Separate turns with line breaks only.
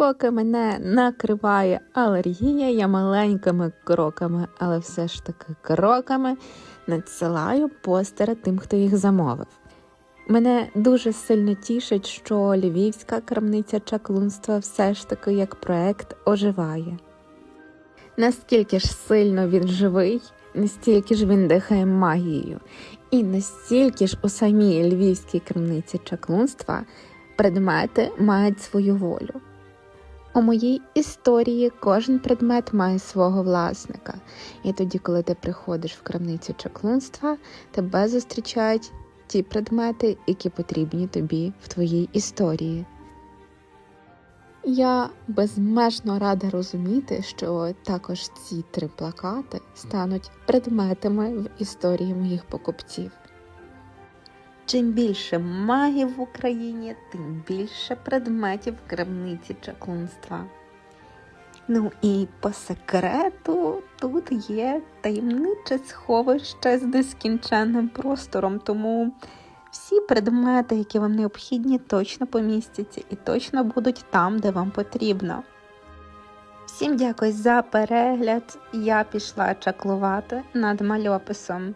Поки мене накриває алергія, я маленькими кроками, але все ж таки кроками надсилаю постери тим, хто їх замовив. Мене дуже сильно тішить, що львівська крамниця чаклунства все ж таки як проект оживає. Наскільки ж сильно він живий, настільки ж він дихає магією, і настільки ж у самій львівській крамниці чаклунства предмети мають свою волю. У моїй історії кожен предмет має свого власника, і тоді, коли ти приходиш в крамницю чаклунства, тебе зустрічають ті предмети, які потрібні тобі в твоїй історії. Я безмежно рада розуміти, що також ці три плакати стануть предметами в історії моїх покупців. Чим більше магів в Україні, тим більше предметів в крамниці чаклунства. Ну і по секрету тут є таємниче сховище з нескінченним простором, тому всі предмети, які вам необхідні, точно помістяться і точно будуть там, де вам потрібно. Всім дякую за перегляд. Я пішла чаклувати над мальописом.